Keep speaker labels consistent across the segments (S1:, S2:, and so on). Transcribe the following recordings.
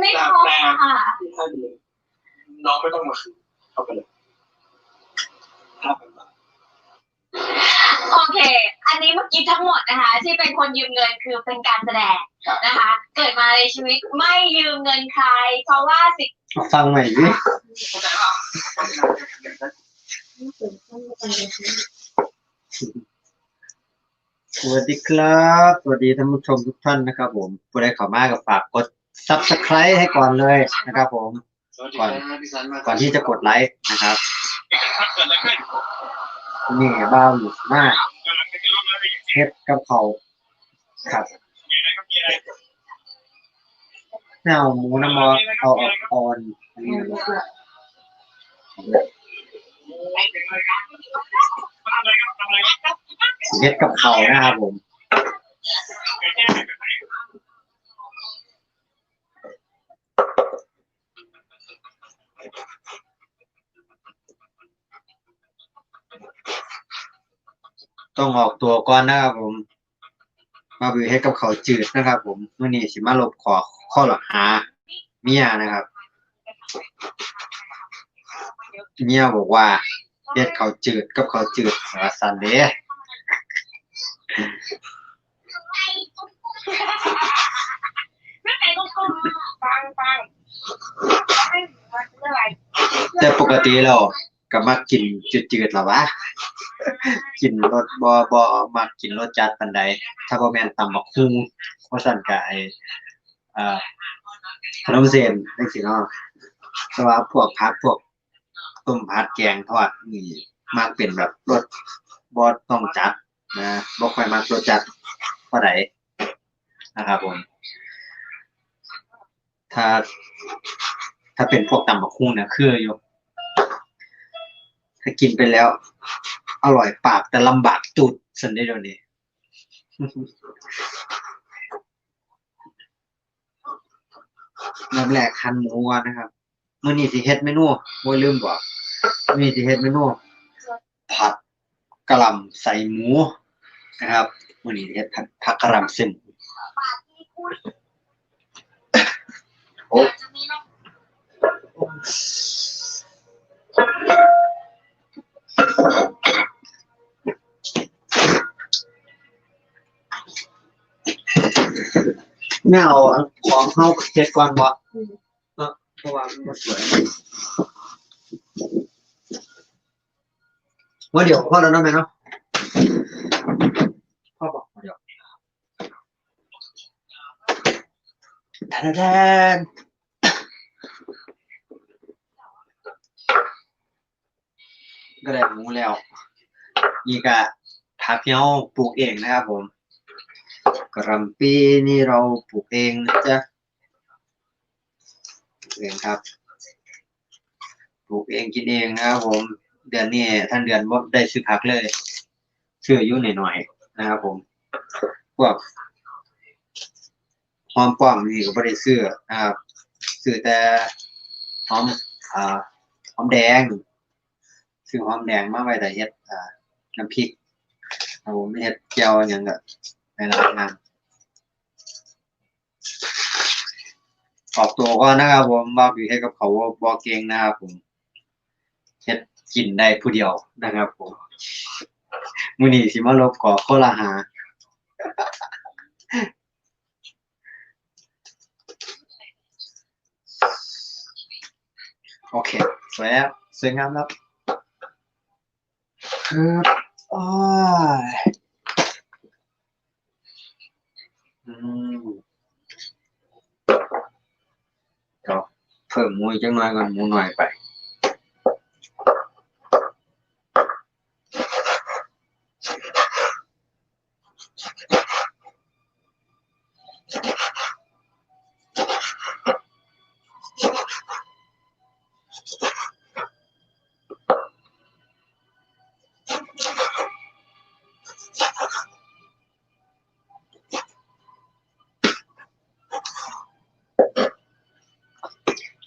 S1: ไม่ครบค่ะ
S2: ที่ท่านเลยน้องไม่ต้องมาคืนเอาไปเลยห้าพันบาท
S1: โอเค อันนี้เมื่อกี้ทั้งหมดนะคะ ที่เป็นคนยืมเงินคือเป็นการแสดงนะคะ เกิดมาในชีวิตไม่ยืมเงินใคร เพราะว่าสิ่ง
S3: ฟังใหม่ดิ
S2: เข้าใจป่ะเพราะฉะนั้นอย่างนั้น
S3: สวัสดีครับ สวัสดีท่านผู้ชมทุกท่านนะครับผมผู้ใดเข้ามาก็ฝากกด subscribe ให้ก่อนเลยนะครับ ผม
S2: สวัสดีครับพี่สันมา
S3: ก่อนที่จะกดไลค์นะครับ
S2: เกิดอะไรขึ้น
S3: นี่บ้าวอยู่มาก
S2: กำลังจะลงอะไรอย่าง
S3: เฮ็ดกับเขาวครับ
S2: มีอะไรก็มีอะไร
S3: แนวหมูน้ำมันเอาเอาอ่อนอันนี้นะ
S2: อะไรเป็นอะไรครับทำอะไรครับทำอะไรครับ
S3: เฮ็ดกับเขาวนะครับผม
S2: ไปแจ้งไปไหน
S3: ต้องออกตัวก่อนนะครับผม มาบิวเฮ็ดกับเขาจืดนะครับ ผมมื่อนี้สิมาลบขอข้อหลักหาเมียนะครับเมียบอกว่าเฮ็ดเขาจืดกับเขาจืดว่าซั่นเด้
S1: ไม่ไปก็ฟังฟังฟังไม่มาเรื่องอะ
S3: แต่ปกติแล้ว ก็มักกินจืดๆล่ะวะ กินรสบ่บ่มักกินรสจัดปานใดถ้าบ่แม่นตำบักหุ่งว่าซั่นก็ไอ้ขนมเส้นจังซี่เนาะแต่ว่าพวกผัดพวกต้มผัดแกงทอดนี่มักเป็นแบบรสบ่ต้องจัดนะบ่ค่อยมักรสจัดเท่าใดนะครับผมถ้า ถ้าเป็นพวกตำบักหุ่งเนี่ยคืออยู่ ถ้ากินไปแล้ว อร่อยปากแต่ลำบากจุดสันได้เดี๋ยวนี้น้ำแรกคันหมูก่อนนะครับมื้อนี้สิเฮ็ดเมนูบ่ลืมบอกมื้อนี้สิเฮ็ดเมนู ผัดกะหล่ำใส่หมูนะครับมื้อนี้สิเฮ็ดผัดผักกะหล่ำเส้นโอ้
S1: จะมีน้อง
S3: ไม่เอาของเฮาเฮ็ดก่อนบ่เนาะเพราะว่ามันบ่สวยว่าเดี๋ยวพอแล้วเนาะแม่เนาะพ่อบอกว่าเดี๋ยวแทนแทน ก็ได้หมูแล้วนี่ก็ผักที่เราปลูกเองนะครับผมกระหลำปีนี่เราปลูกเองนะจ๊ะเองครับปลูกเองกินเองนะครับผม เดือนนี้ท่านเดือนบ่ได้ซื้อผักเลยซื้ออยู่หน่อยๆนะครับผมพวกหอมป้อมนี่ก็บ่ได้ซื้อนะครับซื้อแต่หอมอ่าหอมแดง ซื้อหอมแดงมาไว้แต่เฮ็ดอ่าน้ำพริกครับผมเฮ็ดแจ่วหยังก็ในร้านงานออกตัวก็นะครับผมว่าอยู่ให้กับเขาว่าบอเก่งนะครับผมเฮ็ดกินได้ผู้เดียวนะครับผมมือนี้สิมาลบก่อโคลาหาโอเคสวยสวยงามแล้ว ครับอ้ายอืมก็เพิ่มหมูอีกจังน้อยก่อนหมูหน่อยไป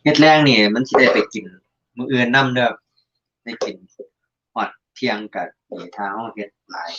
S3: เฮ็ดแรงนี่ มันสิได้ไปกิน มื้ออื่นนำเด้อได้กินฮอดเที่ยงกับนี่ทางเฮาเฮ็ดหลาย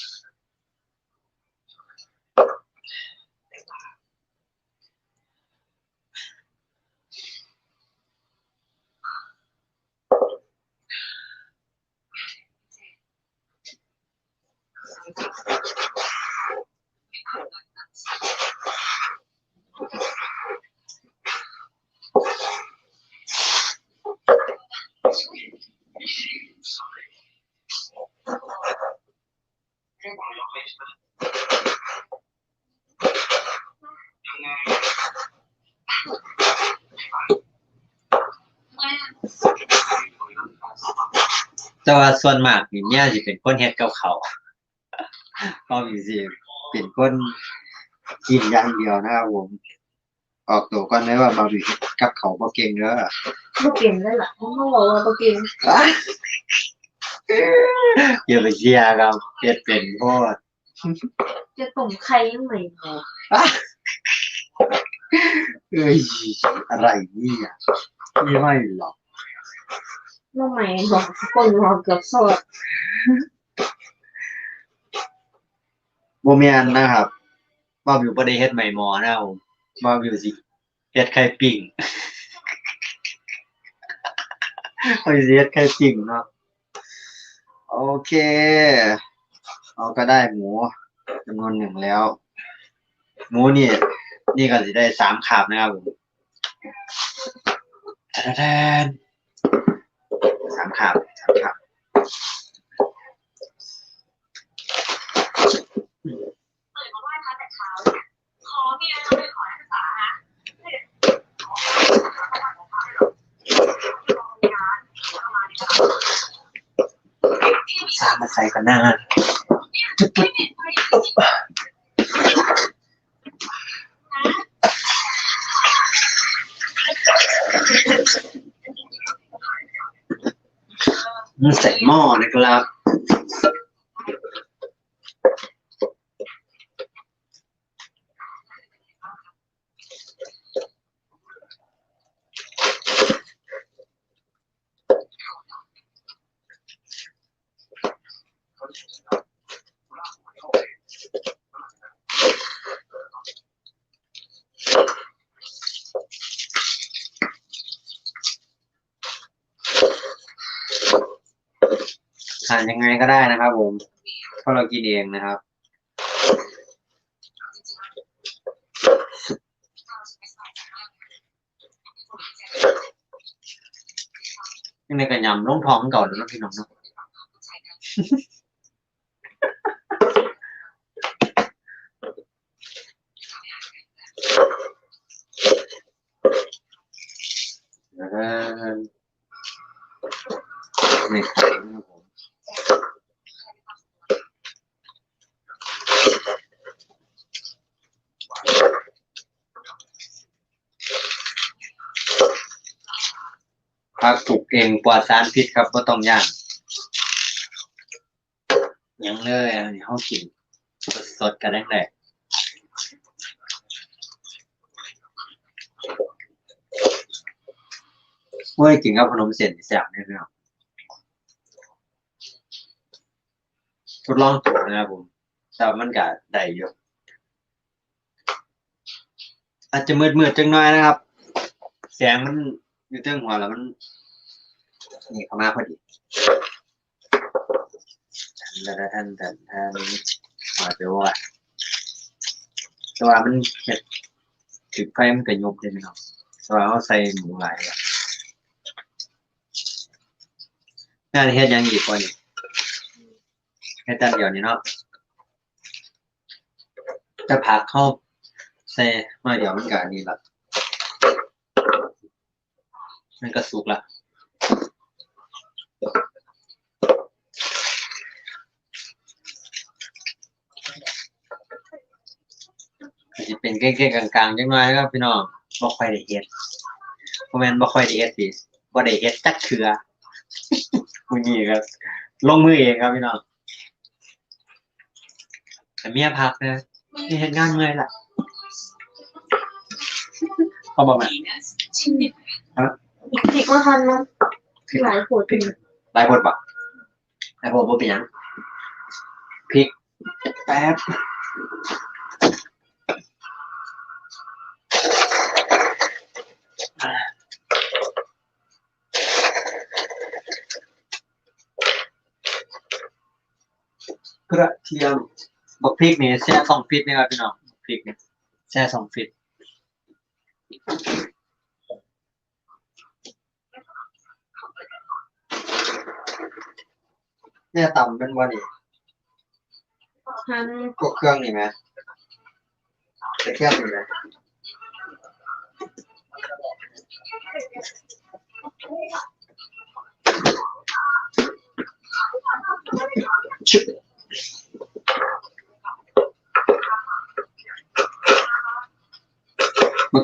S3: แต่ว่าส่วนมากนี่เนี่ยสิเป็นคนเฮ็ดกับเขาวก็มีสิเป็นคนกินอย่างเดียวนะครับผมออกตัวก่อนเลยว่าบาร์บีเฮ็ดกับเขาวบ่เก่งเด้อ
S1: บ่เก่งได้ล่ะเขาบอกว่าบ่เก่ง
S3: อย่าไปเชียร์ครับเฮ็ดเป็นโพด
S1: จะต้มไข่ยังไงบ่
S3: เอ้ยอะไรเนี่ยไม่ไหวหรอก
S1: ทำไมบอกคนรอเกือบสด
S3: บ่แม่นนะครับบาร์บิวบ่ได้เฮ็ดใหม่หมอนะครับผมบาร์บิวสิเฮ็ดไข่ปิ้งเอาสิเฮ็ดไข่ปิ้งเนาะโอเค เราก็ได้หมูจำนวนหนึ่งแล้ว หมูนี่ นี่ก็สิได้สามขาบนะครับผมแทน สามขาบสามขาบ
S1: เปิดมาไหว้พระแต่เช้าเนี่ยขอเมียเราไปขอนักศึกษาฮะที่มี
S3: สามมาใส่กันหน้า
S1: ไม่เป็นไปจริง
S3: มันใส่ หั่นยังไงก็ได้นะครับ ผมเพราะเรากินเองนะครับยังไงก็ยำลงท้องก่อนแล้วพี่น้องเนาะแล้วก็ะครับ ผักปลูกเองปลอดสารพิษครับก็ต้องย่างยังเลยอันนี้เขากิน สดๆกันได้เลยเมื่อกินกับขนมเส้นแซ่บเนี่ยพี่นองทดลองตัวนะครับผมแต่มันก็ได้อยู่อาจจะมืดๆจังน่อยนะครับ แสงมันอยู่เตื้องหัวแล้วมัน นี่เข้ามาพอดีท่านท่านท่านท่านมาเดี๋ยวว่าแต่ว่ามันเห็ดถึงไฟมันก็ยกเลยเนาะแต่ว่าเขาใส่หมูหลายอะงานเฮ็ดหยังอีกกว่านี่เฮ็ดแต่เดียวนี่เนาะจะผักเข้าใส่มาเดี๋ยวมันก็อันนี่ละมันก็สุกละก็สิ เป็นเก้ๆกลางๆจังหน่อยนะครับพี่น้องบ่ค่อยได้เฮ็ดบ่แม่นบ่ค่อยได้เฮ็ดสิบ่ได้เฮ็ดจักเทื่อมื้อนี้ครับลงมือเองครับพี่น้องแต่เมียพักนะนี่เฮ็ดงานเมื่อยล่ะเขาบอกแม่
S1: ชิมดิพริกมาทันมั้งหลายขวดเป็น
S3: หลายคนปะหลายคนบ่เป็นหยังพริกแป๊บ กระเทียมบักพริกนี่แช่สองฟิตนะครับพี่น้องบักพริกนี่แช่สองฟิตเนี่ยต่ำเป็นวันนี้
S1: ทัน
S3: พวกเครื่องนี่ไหมแต่เครื่องนี่ไหม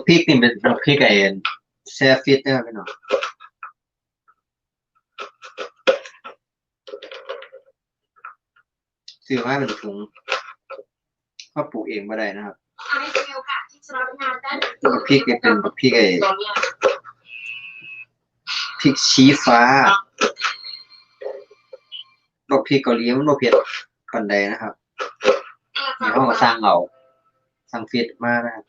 S3: ริกนี่เป็นบักพริกไอ้แซ่ฟิตนะครับพี่น้องซื้อมาเป็นถุงก็ปลูกเองไม่ได้นะครับ
S1: อันนี้เป็นโอกาสที่จะรับงานด้าน
S3: บักพริกนี่เป็นบักพริกไอ้
S1: ตอนนี้
S3: พริกชี้ฟ้าบักพริกเกาหลีมันบ่เผ็ดปานใดนะครับเดี๋ยวเราก็สร้างเอาสร้างฟิตมานะครับ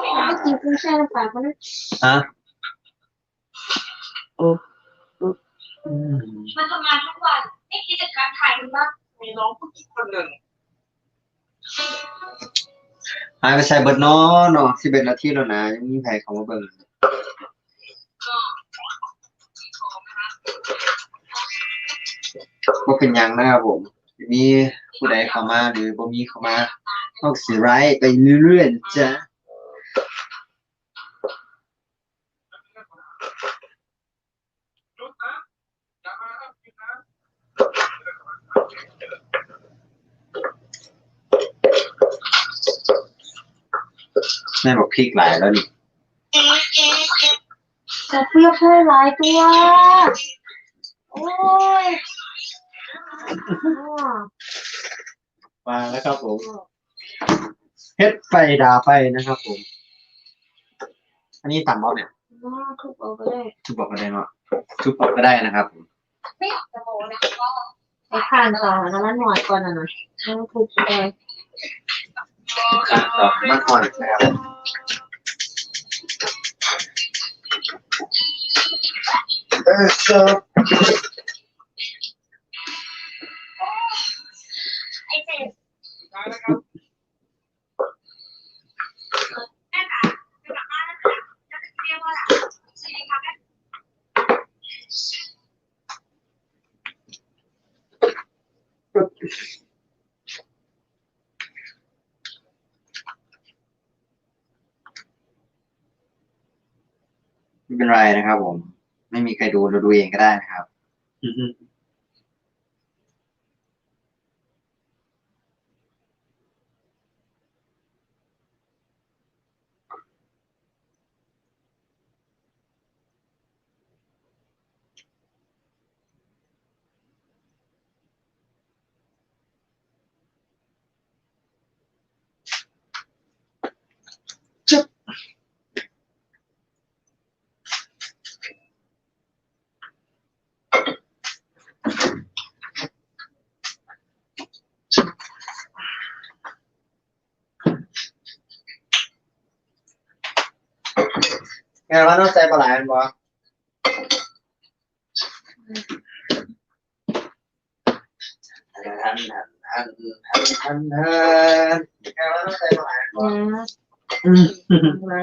S1: เมื่อกี้เพิ่งแช่น้ำปลาเขาเนี่ย
S3: ฮะโอ้อืม
S1: มันทำงานทุกวันไม่คิดจะทักทายกันบ้าง
S2: มีน้องผู้หญิงคนหนึ่ง
S3: หายไปใส่เบิดเนาะเนาะสิเป็นนาทีแล้วนะยังมีใครเข้ามาเบิ่ง
S1: ก็โทรนะคะ
S3: บ่เป็นหยังนะครับผมมีผู้ใดเข้ามาหรือบ่มีเข้ามาเฮาสิไลฟ์ไปเรื่อยๆนะจ้ะ
S2: จุดนะอย่ามาห้ามกินนะ
S3: แม่บอกพริกหลายแล้วนี่
S1: จะเปรี้ยวเพื่อร้ายตัว โอ้ย
S3: มาแล้วครับผมเฮ็ดไปด่าไปนะครับผม อันนี้ต่ำเอาเนี่ย
S1: ทุบเอาไปเลย
S3: ทุบบอกก็ได้เนาะทุบบอกก็ได้นะครับผม
S1: ไม่อยากจะโม้นะก็ไอ้ข้านต่อนะมันหน่อยก่อนนะนะมันทุบไป เลย
S3: อะต่อมันอ่อนนะครับเออครับ
S1: ไอ้เจ็บ
S2: สุดท้ายนะครับ
S1: แม่ค่ะจะกลับบ้านแล้วค่ะจะ เป็
S3: นไรนะครับผม ไม่มีใครดูเราดูเองก็ได้นะครับ ไงว่าต้องใส่ปลาไหลมันบ่ทันทันทันทันทันทันไงว่าต้องใส่ปลาไหลมันบ่
S1: อืมอะไร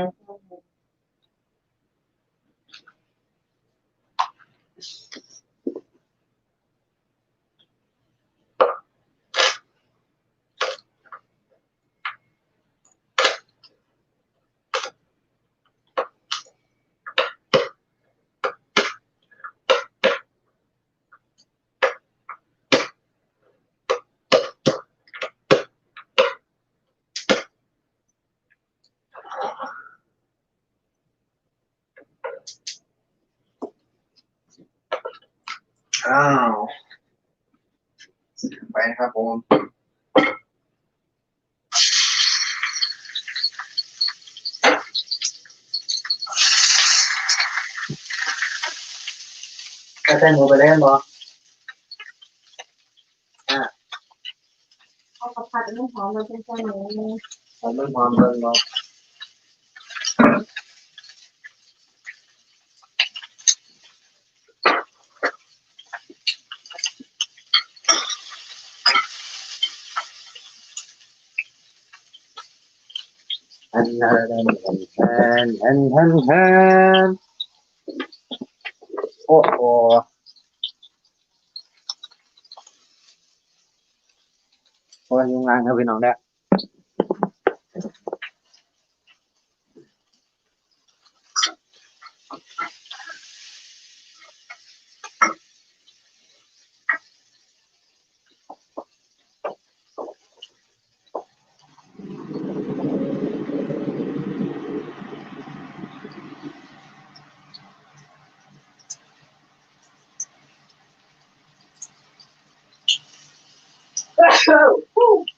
S3: อ้าวไปนะครับผมกระแตงหัวไปเล่นบ่
S1: เอากระพัดน้ำหอมมาเป็นเจ้าหนู
S3: ผมไม่ความเบิ่งบ่อันนั้นอันนั้นอันนั้นอันโอ้ โหโอ้ยยุ่งงานครับพี่น้ Woo!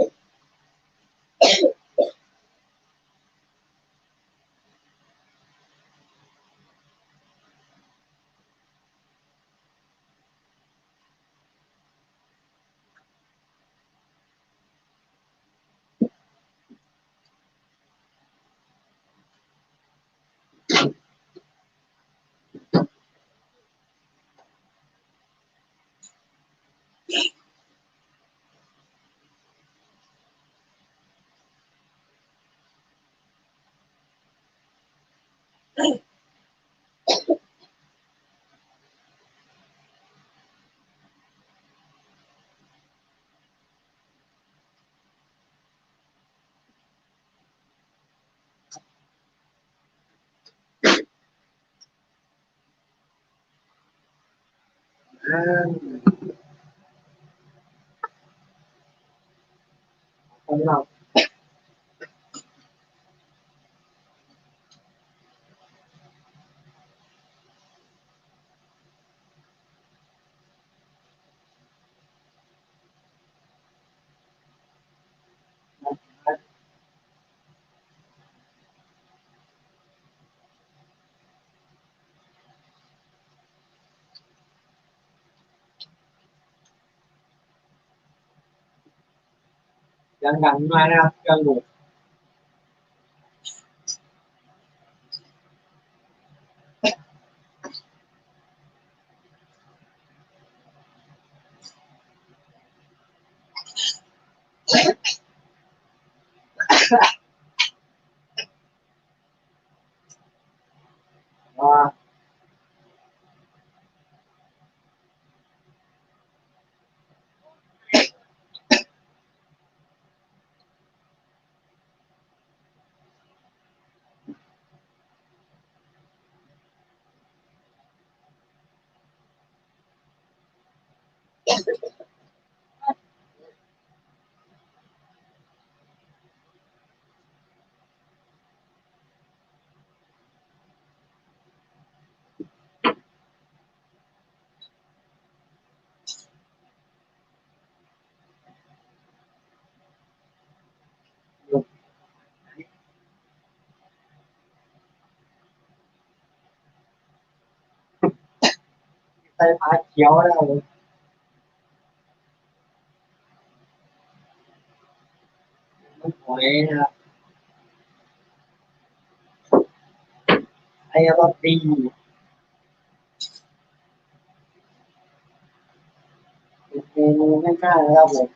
S3: and ยังดังมา ใส่ผ้าเขียวแล้วมันหอยนะครับ ไอ้รสดีเป็นเมนูง่ายๆนะครับผม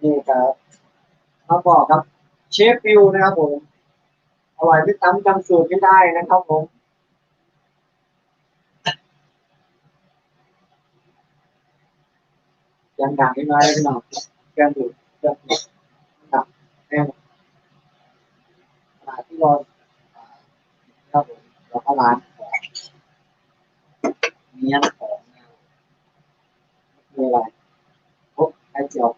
S3: นี่ครับ มาบอกครับเชฟฟิวนะครับผมอร่อยไม่ซ้ำจำสูตรไม่ได้นะครับผมยังดังไม่น้อยเลยพี่น้องแกงดูแกงดูดับแกงขนาดที่เราครับผมแล้วก็ร้านของเนี้ยของนะครับไม่มีอะไรโอ้ไข่เจียว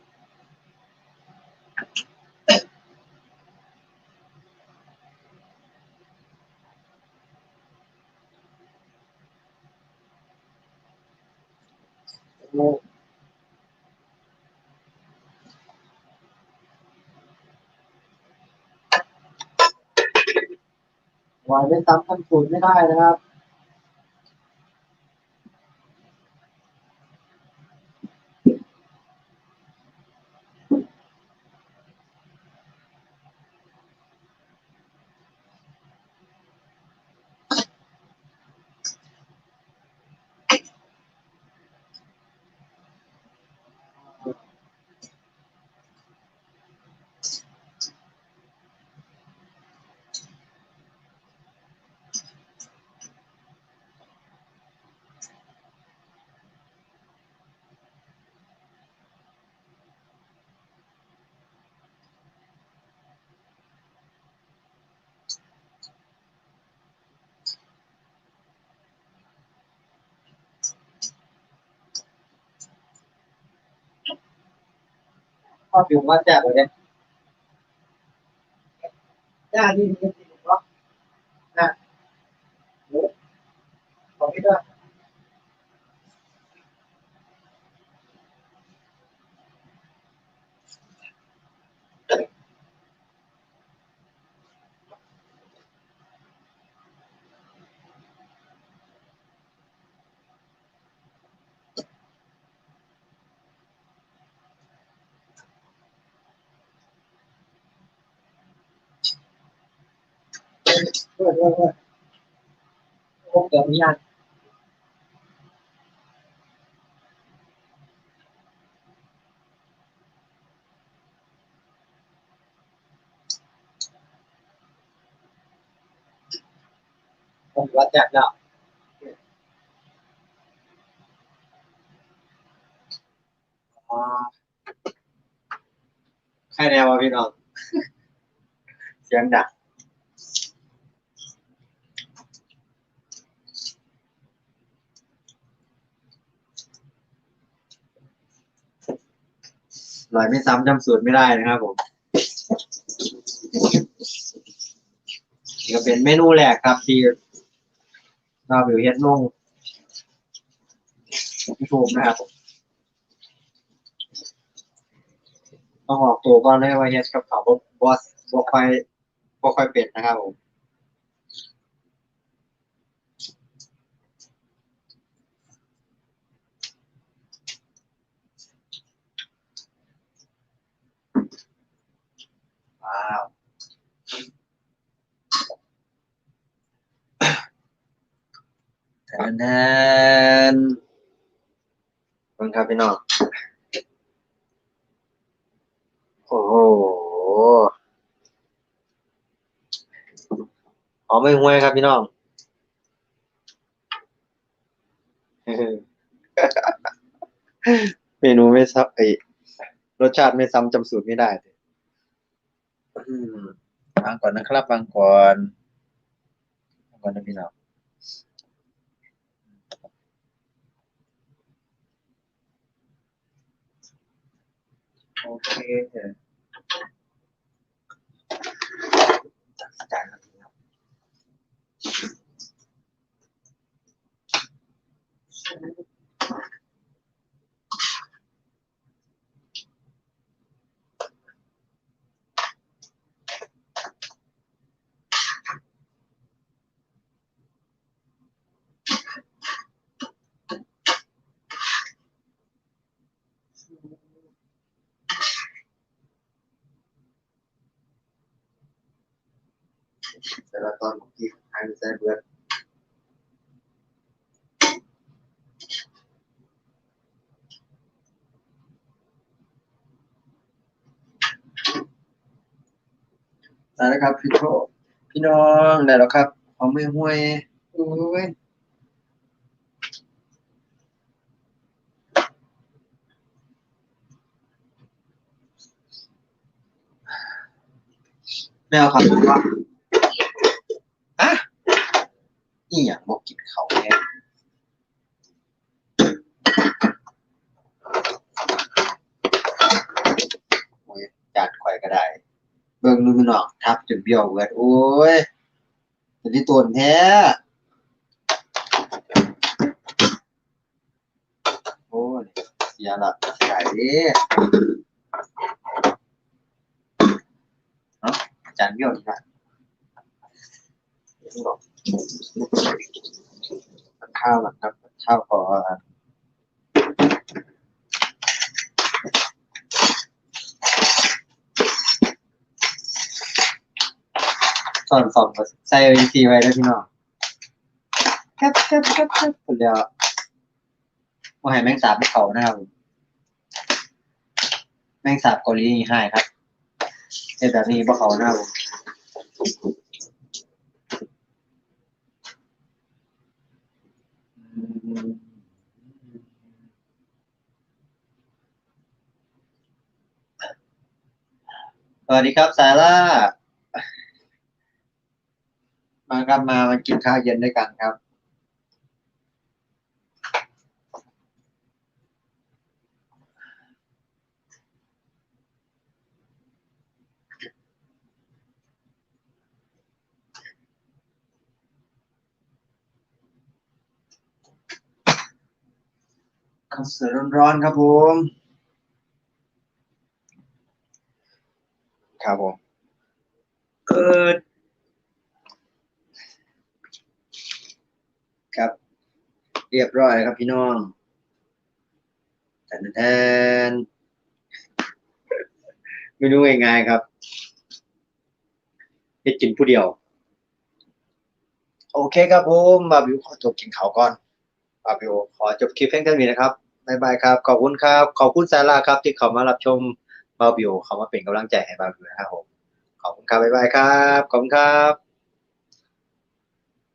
S3: วายไม่ซ้ำขั้นสูตรไม่ได้นะครับ ข้อผิวว่าแจกเลยเนี่ยยากที่หรอนะโอ้ขอไม่ได้ เพื่อนเพื่อนเพื่อนโอ้เดี๋ยวมีอันรสจัดแล้วอ๋อใครแนววะพี่น้อง เสียงดัง ร่อยไม่ซ้ำจำสูตรไม่ได้นะครับผมนี่ก็เป็นเมนูแรกครับที่เราวิวเฮ็ดลงยูทูบนะครับต้องออกตัวก่อนเลยว่าเฮ็ดกับเขาวบ่บ่บ่ค่อยบ่ค่อยเป็นนะครับผม แทนแทนเบิ่งครับพี่น้อง โอ้โหหอไม่ห่วยครับพี่น้องเมนูไม่ซ้ำไอรสชาติไม่ซ้ำจำสูตรไม่ได้เลย วางก่อนนะครับวางก่อนวางก่อนนะพี่น้องโอเคจัดจารับพี่ครับ แต่ละตอนของพี่หายไปใส่เบิดได้แล้วครับพี่โชพี่น้องได้แล้วครับหอมไม่ห่วยโอ้ยไม่เอาครับว่า นี่อย่างบอกกินเขาแน่โอ้ยจานข่อยก็ได้ เบิ่งมือหนอกทับจนเบี้ยวเบิดโอ้ยเป็นที่ตัวแท้โอ้ยเสียละเสียดิเนาะจานเบี้ยวอีกละบอก ข้าวนะครับ ข้าวขอสอนสองใส่วิธีไว้แล้วพี่น้องครับครับครับครับเดี๋ยวว่าให้แมงสาบเขานะครับ แมงสาบเกาหลีนี่ให้ครับเฮ็ดแบบนี้บ่เขานะครับผมอืม สวัสดีครับซาร่า มาครับมามากินข้าวเย็นด้วยกันครับ สวยร้อนๆครับผม ครับผมเออครับ เรียบร้อยครับพี่น้องแทนแทนเมนูง่ายๆครับเฮ็ดกินผู้เดียว โอเคครับผมบาบิวขอจบกินข้าวก่อนบาบิวขอจบคลิปเพียงเท่านี้นะครับ บายบายครับ ขอบคุณครับ ขอบคุณซาร่าครับ ที่เข้ามารับชมบาบิวเข้ามาเป็นกำลังใจให้บาบิวนะครับผม ขอบคุณครับบายบายครับ ขอบคุณครับ